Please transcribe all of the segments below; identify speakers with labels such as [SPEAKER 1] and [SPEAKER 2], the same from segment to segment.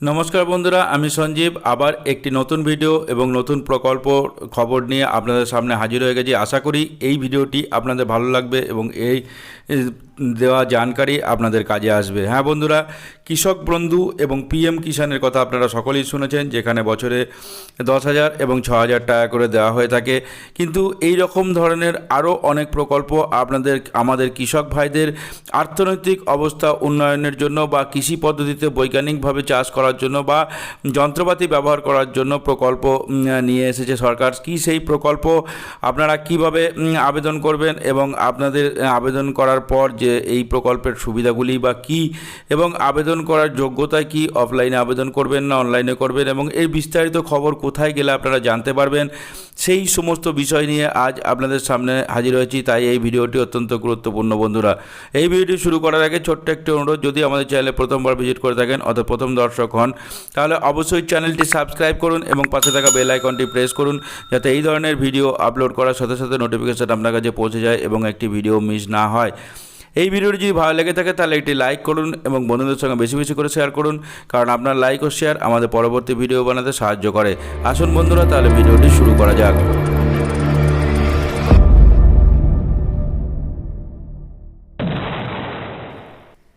[SPEAKER 1] নমস্কার বন্ধুরা, আমি সঞ্জীব। আবার একটি নতুন ভিডিও এবং নতুন প্রকল্প খবর নিয়ে আপনাদের সামনে হাজির হয়ে গেছি। আশা করি এই ভিডিওটি আপনাদের ভালো লাগবে এবং এই দেওয়া জানকারি আপনাদের কাজে আসবে। হ্যাঁ বন্ধুরা, কৃষক বন্ধু এবং পিএম কিষানের কথা আপনারা সকলেই শুনেছেন, যেখানে বছরে দশ হাজার এবং ছ হাজার টাকা করে দেওয়া হয়ে থাকে। কিন্তু এই রকম ধরনের আরও অনেক প্রকল্প আপনাদের, আমাদের কৃষক ভাইদের অর্থনৈতিক অবস্থা উন্নয়নের জন্য বা কৃষি পদ্ধতিতে বৈজ্ঞানিকভাবে চাষ করার জন্য বা যন্ত্রপাতি ব্যবহার করার জন্য প্রকল্প নিয়ে এসেছে সরকার। কি সেই প্রকল্প? আপনারা কীভাবে আবেদন করবেন এবং আপনাদের আবেদন করার পর যে এই প্রকল্পের সুবিধাগুলি বা কি এবং আবেদন করার যোগ্যতা কি অফলাইনে আবেদন করবেন না অনলাইনে করবেন এবং এই বিস্তারিত খবর কোথায় গেলে আপনারা জানতে পারবেন, সেই সমস্ত বিষয় নিয়ে আজ আপনাদের সামনে হাজির হয়েছি। তাই এই ভিডিওটি অত্যন্ত গুরুত্বপূর্ণ বন্ধুরা। এই ভিডিওটি শুরু করার আগে ছোট্ট একটি অনুরোধ, যদি আমাদের চ্যানেলে প্রথমবার ভিজিট করে থাকেন অথবা প্রথম দর্শক হন। তাহলে অবশ্যই চ্যানেলটি সাবস্ক্রাইব করুন এবং পাশে থাকা বেল আইকনটি প্রেস করুন যাতে এই ধরনের ভিডিও আপলোড করার সাথে সাথে নোটিফিকেশন আপনার কাছে পৌঁছে যায় এবং একটি ভিডিও মিস না হয়। এই ভিডিওটি যদি ভালো লেগে থাকে তাহলে একটি লাইক করুন এবং বন্ধুদের সঙ্গে বেশি বেশি করে শেয়ার করুন, কারণ আপনার লাইক ও শেয়ার আমাদের পরবর্তী ভিডিও বানাতে সাহায্য করে। আসুন বন্ধুরা, তাহলে ভিডিওটি শুরু করা যাক।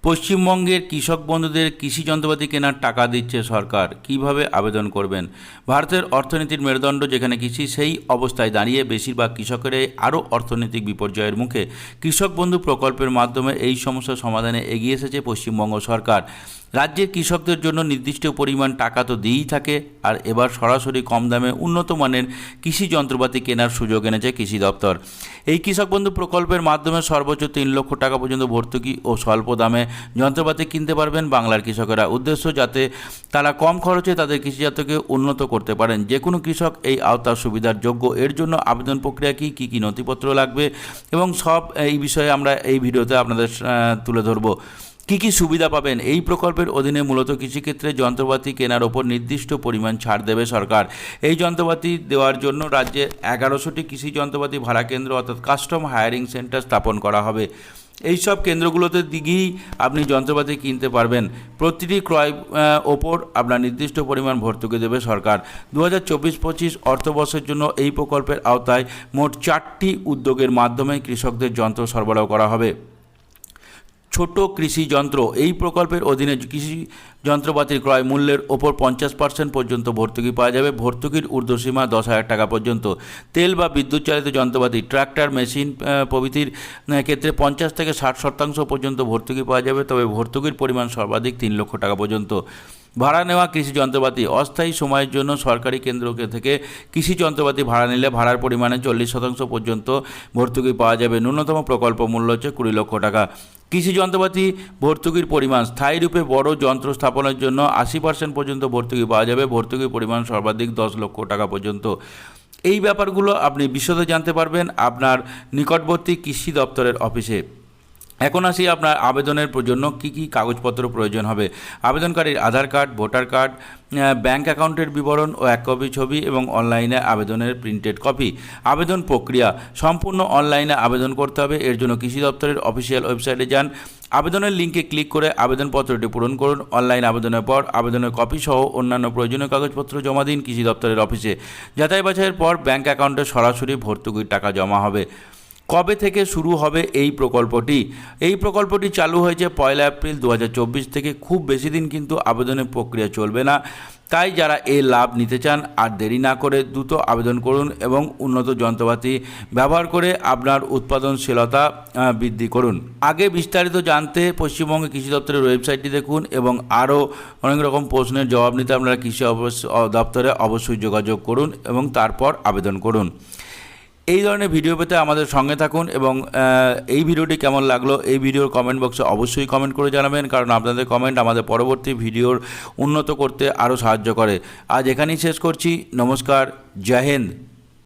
[SPEAKER 1] পশ্চিমবঙ্গের কৃষক বন্ধুদের কৃষি যন্ত্রপাতি কেনার টাকা দিচ্ছে সরকার। কীভাবে আবেদন করবেন? ভারতের অর্থনীতির মেরুদণ্ড যেখানে কৃষি, সেই অবস্থায় দাঁড়িয়ে বেশিরভাগ কৃষকেরাই আরও অর্থনৈতিক বিপর্যয়ের মুখে। কৃষক বন্ধু প্রকল্পের মাধ্যমে এই সমস্যা সমাধানে এগিয়ে এসেছে পশ্চিমবঙ্গ সরকার। রাজ্যের কৃষকদের জন্য নির্দিষ্ট পরিমাণ টাকা তো দিয়েই থাকে, আর এবার সরাসরি কম দামে উন্নত মানের কৃষি যন্ত্রপাতি কেনার সুযোগ এনেছে কৃষি দপ্তর। এই কৃষক বন্ধু প্রকল্পের মাধ্যমে সর্বোচ্চ তিন লক্ষ টাকা পর্যন্ত ভর্তুকি ও স্বল্প দামে যন্ত্রপাতি কিনতে পারবেন বাংলার কৃষকেরা। উদ্দেশ্য যাতে তারা কম খরচে তাদের কৃষিজাতকে উন্নত করতে পারেন। যে কোনো কৃষক এই আওতার সুবিধার যোগ্য। এর জন্য আবেদন প্রক্রিয়া কী? কী কী নথিপত্র লাগবে? এবং সব এই বিষয়ে আমরা এই ভিডিওতে আপনাদের তুলে ধরবো। কী কী সুবিধা পাবেন? এই প্রকল্পের অধীনে মূলত কৃষিক্ষেত্রে যন্ত্রপাতি কেনার ওপর নির্দিষ্ট পরিমাণ ছাড় দেবে সরকার। এই যন্ত্রপাতি দেওয়ার জন্য রাজ্যে এগারোশোটি কৃষি যন্ত্রপাতি ভাড়া কেন্দ্র অর্থাৎ কাস্টম হায়ারিং সেন্টার স্থাপন করা হবে। এই সব কেন্দ্রগুলোতে দিঘি আপনি যন্ত্রপাতি কিনতে পারবেন। প্রতিটি ক্রয় ওপর আপনার নির্দিষ্ট পরিমাণ ভর্তুকি দেবে সরকার। দু হাজার চব্বিশ পঁচিশ অর্থবর্ষের জন্য এই প্রকল্পের আওতায় মোট চারটি উদ্যোগের মাধ্যমে কৃষকদের যন্ত্র সরবরাহ করা হবে। ছোট কৃষি যন্ত্র। এই প্রকল্পের অধীনে কৃষি যন্ত্রপাতির ক্রয় মূল্যের ওপর পঞ্চাশ পার্সেন্ট পর্যন্ত ভর্তুকি পাওয়া যাবে। ভর্তুকির ঊর্ধ্বসীমা দশ হাজার টাকা পর্যন্ত। তেল বা বিদ্যুৎ চালিত যন্ত্রপাতি, ট্রাক্টর, মেশিন প্রভৃতির ক্ষেত্রে পঞ্চাশ থেকে ষাট শতাংশ পর্যন্ত ভর্তুকি পাওয়া যাবে। তবে ভর্তুকির পরিমাণ সর্বাধিক তিন লক্ষ টাকা পর্যন্ত। ভাড়া নেওয়া কৃষি যন্ত্রপাতি অস্থায়ী সময়ের জন্য সরকারি কেন্দ্র থেকে কৃষি যন্ত্রপাতি ভাড়া নিলে ভাড়ার পরিমাণে চল্লিশ শতাংশ পর্যন্ত ভর্তুকি পাওয়া যাবে। ন্যূনতম প্রকল্প মূল্য হচ্ছে কুড়ি লক্ষ টাকা। কৃষি যন্ত্রপাতি ভর্তুকির পরিমাণ স্থায়ী রূপে বড় যন্ত্র স্থাপনের জন্য আশি পার্সেন্ট পর্যন্ত ভর্তুকি পাওয়া যাবে। ভর্তুকির পরিমাণ সর্বাধিক দশ লক্ষ টাকা পর্যন্ত। এই ব্যাপারগুলো আপনি বিশদে জানতে পারবেন আপনার নিকটবর্তী কৃষি দপ্তরের অফিসে। এখন আসি আপনার আবেদনের জন্য কী কী কাগজপত্র প্রয়োজন হবে? আবেদনকারীর Aadhaar card, voter card bank অ্যাকাউন্টের বিবরণ ও এক কপি ছবি এবং অনলাইনে আবেদনের প্রিন্টেড কপি। আবেদন প্রক্রিয়া সম্পূর্ণ অনলাইনে আবেদন করতে হবে। এর জন্য কৃষি দপ্তরের অফিসিয়াল ওয়েবসাইটে যান। আবেদনের লিঙ্কে ক্লিক করে আবেদনপত্রটি পূরণ করুন। অনলাইন আবেদনের পর আবেদনের কপি সহ অন্যান্য প্রয়োজনীয় কাগজপত্র জমা দিন কৃষি দপ্তরের অফিসে। যাচাই বাছাইয়ের পর ব্যাংক অ্যাকাউন্টে সরাসরি ভর্তুকির টাকা জমা হবে। কবে থেকে শুরু হবে এই প্রকল্পটি? এই প্রকল্পটি চালু হয়েছে পয়লা এপ্রিল দু হাজার চব্বিশ থেকে। খুব বেশি দিন কিন্তু আবেদনের প্রক্রিয়া চলবে না। তাই যারা এর লাভ নিতে চান, আর দেরি না করে দ্রুত আবেদন করুন এবং উন্নত যন্ত্রপাতি ব্যবহার করে আপনার উৎপাদনশীলতা বৃদ্ধি করুন। আগে বিস্তারিত জানতে পশ্চিমবঙ্গে কৃষি দপ্তরের ওয়েবসাইটটি দেখুন এবং আরও অনেক রকম প্রশ্নের জবাব নিতে আপনারা কৃষি দপ্তরে অবশ্যই যোগাযোগ করুন এবং তারপর আবেদন করুন। এই ধরনের ভিডিও পেতে আমাদের সঙ্গে থাকুন এবং এই ভিডিওটি কেমন লাগল এই ভিডিওর কমেন্ট বক্সে অবশ্যই কমেন্ট করে জানাবেন, কারণ আপনাদের কমেন্ট আমাদের পরবর্তী ভিডিওর উন্নত করতে আরও সাহায্য করে। আজ এখানেই শেষ করছি। নমস্কার। জয় হিন্দ।